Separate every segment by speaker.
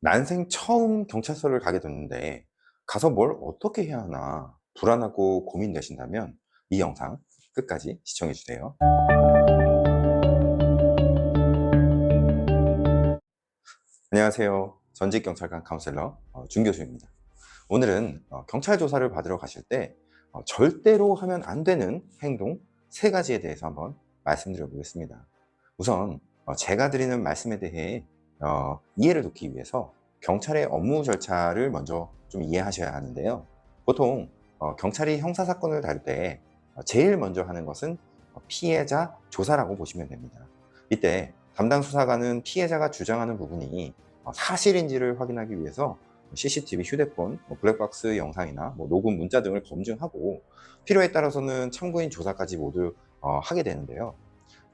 Speaker 1: 난생 처음 경찰서를 가게 됐는데 가서 뭘 어떻게 해야 하나 불안하고 고민되신다면 이 영상 끝까지 시청해 주세요. 안녕하세요. 전직 경찰관 카운셀러 어, 준 교수입니다. 오늘은 어, 경찰 조사를 받으러 가실 때 어, 절대로 하면 안 되는 행동 세 가지에 대해서 한번 말씀드려 보겠습니다. 우선 어, 제가 드리는 말씀에 대해 어, 이해를 돕기 위해서 경찰의 업무 절차를 먼저 좀 이해하셔야 하는데요. 보통 어, 경찰이 형사 사건을 다룰 때 어, 제일 먼저 하는 것은 어, 피해자 조사라고 보시면 됩니다. 이때 담당 수사관은 피해자가 주장하는 부분이 어, 사실인지를 확인하기 위해서 CCTV, 휴대폰, 뭐 블랙박스 영상이나 뭐 녹음 문자 등을 검증하고 필요에 따라서는 참고인 조사까지 모두 어, 하게 되는데요.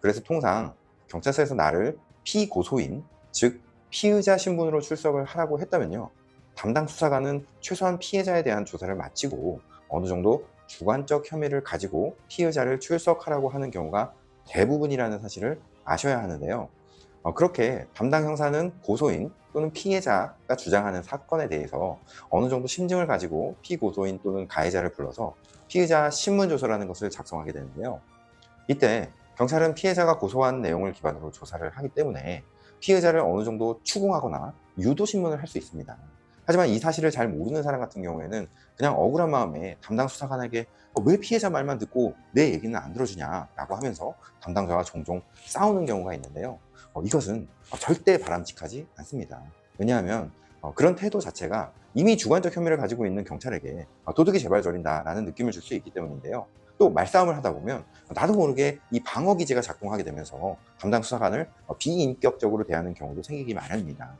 Speaker 1: 그래서 통상 경찰서에서 나를 피고소인, 즉 피의자 신분으로 출석을 하라고 했다면요. 담당 수사관은 최소한 피해자에 대한 조사를 마치고 어느 정도 주관적 혐의를 가지고 피의자를 출석하라고 하는 경우가 대부분이라는 사실을 아셔야 하는데요. 어, 그렇게 담당 형사는 고소인 또는 피해자가 주장하는 사건에 대해서 어느 정도 심증을 가지고 피고소인 또는 가해자를 불러서 피의자 신문조서라는 것을 작성하게 되는데요. 이때 경찰은 피해자가 고소한 내용을 기반으로 조사를 하기 때문에 피해자를 어느 정도 추궁하거나 유도신문을 할 수 있습니다. 하지만 이 사실을 잘 모르는 사람 같은 경우에는 그냥 억울한 마음에 담당 수사관에게 어, 왜 피해자 말만 듣고 내 얘기는 안 들어주냐라고 하면서 담당자와 종종 싸우는 경우가 있는데요. 어, 이것은 절대 바람직하지 않습니다. 왜냐하면 어, 그런 태도 자체가 이미 주관적 혐의를 가지고 있는 경찰에게 어, 도둑이 제발 저린다라는 느낌을 줄 수 있기 때문인데요. 또 말싸움을 하다 보면 나도 모르게 이 방어 기제가 작동하게 되면서 담당 수사관을 어, 비인격적으로 대하는 경우도 생기기 마련입니다.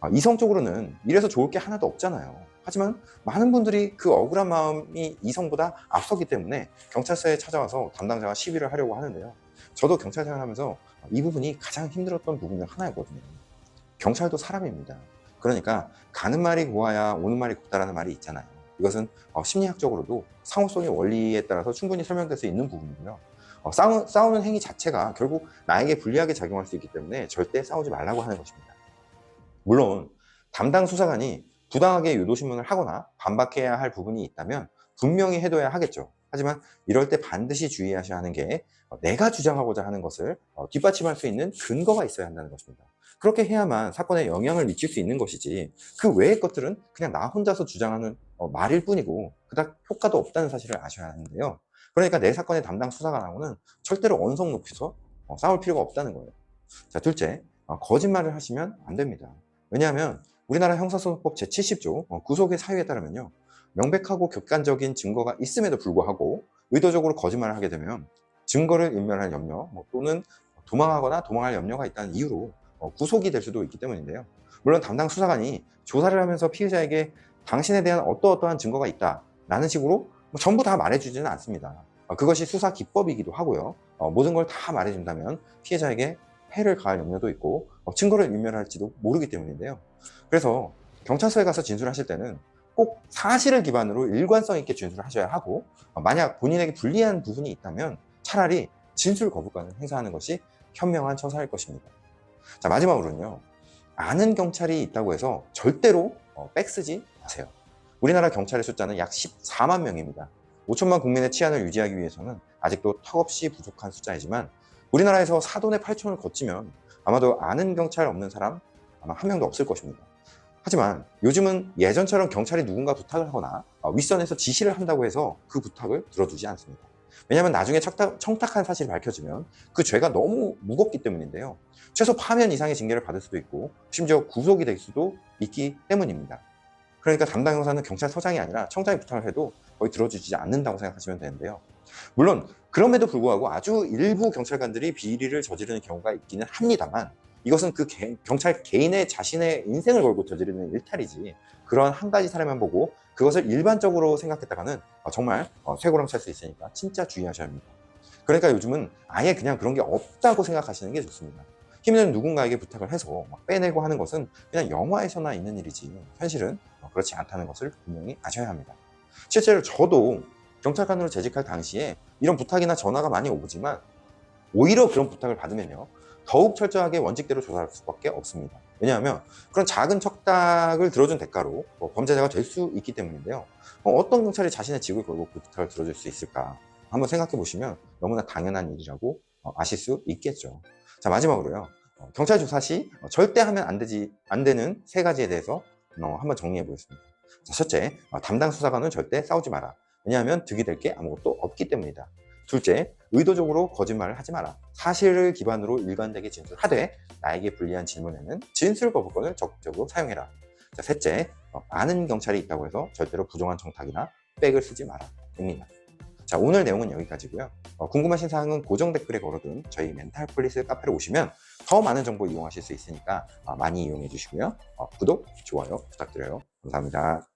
Speaker 1: 아, 이성적으로는 이래서 좋을 게 하나도 없잖아요. 하지만 많은 분들이 그 억울한 마음이 이성보다 앞서기 때문에 경찰서에 찾아와서 담당자와 시비를 하려고 하는데요. 저도 경찰 생활하면서 이 부분이 가장 힘들었던 부분 중 하나였거든요. 경찰도 사람입니다. 그러니까 가는 말이 고와야 오는 말이 곱다라는 말이 있잖아요. 이것은 어, 심리학적으로도 상호성의 원리에 따라서 충분히 설명될 수 있는 부분이고요. 어, 싸우, 싸우는 행위 자체가 결국 나에게 불리하게 작용할 수 있기 때문에 절대 싸우지 말라고 하는 것입니다. 물론 담당 수사관이 부당하게 유도신문을 하거나 반박해야 할 부분이 있다면 분명히 해둬야 하겠죠. 하지만 이럴 때 반드시 주의하셔야 하는 게 어, 내가 주장하고자 하는 것을 어, 뒷받침할 수 있는 근거가 있어야 한다는 것입니다. 그렇게 해야만 사건에 영향을 미칠 수 있는 것이지 그 외의 것들은 그냥 나 혼자서 주장하는 어, 말일 뿐이고 그닥 효과도 없다는 사실을 아셔야 하는데요. 그러니까 내 사건의 담당 수사관하고는 절대로 언성 높여서 싸울 필요가 없다는 거예요. 자, 둘째, 거짓말을 하시면 안 됩니다. 왜냐하면 우리나라 형사소송법 제70조 어, 구속의 사유에 따르면요. 명백하고 객관적인 증거가 있음에도 불구하고 의도적으로 거짓말을 하게 되면 증거를 인멸할 염려 뭐 또는 도망하거나 도망할 염려가 있다는 이유로 어, 구속이 될 수도 있기 때문인데요. 물론 담당 수사관이 조사를 하면서 피해자에게 당신에 대한 어떠어떠한 증거가 있다 라는 식으로 뭐 전부 다 말해주지는 않습니다. 어, 그것이 수사 기법이기도 하고요. 모든 걸 다 말해준다면 피해자에게 해를 가할 염려도 있고 어, 증거를 인멸할지도 모르기 때문인데요. 그래서 경찰서에 가서 진술하실 때는 꼭 사실을 기반으로 일관성 있게 진술을 하셔야 하고 어, 만약 본인에게 불리한 부분이 있다면 차라리 진술 거부권을 행사하는 것이 현명한 처사일 것입니다. 자 마지막으로는요. 아는 경찰이 있다고 해서 절대로 어, 백쓰지 마세요. 우리나라 경찰의 숫자는 약 14만 명입니다. 5천만 국민의 치안을 유지하기 위해서는 아직도 턱없이 부족한 숫자이지만 우리나라에서 사돈의 8촌을 거치면 아마도 아는 경찰 없는 사람 아마 한 명도 없을 것입니다. 하지만 요즘은 예전처럼 경찰이 누군가 부탁을 하거나 어, 윗선에서 지시를 한다고 해서 그 부탁을 들어두지 않습니다. 왜냐하면 나중에 청탁, 청탁 한 사실이 밝혀지면 그 죄가 너무 무겁기 때문인데요. 최소 파면 이상의 징계를 받을 수도 있고 심지어 구속이 될 수도 있기 때문입니다. 그러니까 담당 형사는 경찰서장이 아니라 청장이 부탁을 해도 거의 들어주지 않는다고 생각하시면 되는데요. 물론 그럼에도 불구하고 아주 일부 경찰관들이 비리를 저지르는 경우가 있기는 합니다만 이것은 그 개, 경찰 개인의 자신의 인생을 걸고 저지르는 일탈이지 그런 한 가지 사례만 보고 그것을 일반적으로 생각했다가는 어, 정말 어, 쇠고랑 찰 수 있으니까 진짜 주의하셔야 합니다. 그러니까 요즘은 아예 그냥 그런 게 없다고 생각하시는 게 좋습니다. 힘있는 누군가에게 부탁을 해서 빼내고 하는 것은 그냥 영화에서나 있는 일이지 현실은 어, 그렇지 않다는 것을 분명히 아셔야 합니다. 실제로 저도 경찰관으로 재직할 당시에 이런 부탁이나 전화가 많이 오지만 오히려 그런 부탁을 받으면요 더욱 철저하게 원칙대로 조사할 수밖에 없습니다. 왜냐하면 그런 작은 척닥을 들어준 대가로 뭐 범죄자가 될 수 있기 때문인데요. 어, 떤 경찰이 자신의 직을 걸고 그 부탁을 들어줄 수 있을까? 한번 생각해 보시면 너무나 당연한 일이라고 어, 아실 수 있겠죠. 자 마지막으로요. 어, 경찰 조사 시 어, 절대 하면 안 되지 안 되는 세 가지에 대해서 어, 한번 정리해 보겠습니다. 자, 첫째, 어, 담당 수사관은 절대 싸우지 마라. 왜냐하면 득이 될 게 아무것도 없기 때문이다. 둘째, 의도적으로 거짓말을 하지 마라. 사실을 기반으로 일관되게 진술하되 나에게 불리한 질문에는 진술 거부권을 적극적으로 사용해라. 자, 셋째, 어, 많은 경찰이 있다고 해서 절대로 부정한 청탁이나 백을 쓰지 마라. 입니다. 자, 오늘 내용은 여기까지고요. 어, 궁금하신 사항은 고정 댓글에 걸어둔 저희 멘탈 폴리스 카페로 오시면 더 많은 정보 이용하실 수 있으니까 어, 많이 이용해 주시고요. 어, 구독, 좋아요 부탁드려요. 감사합니다.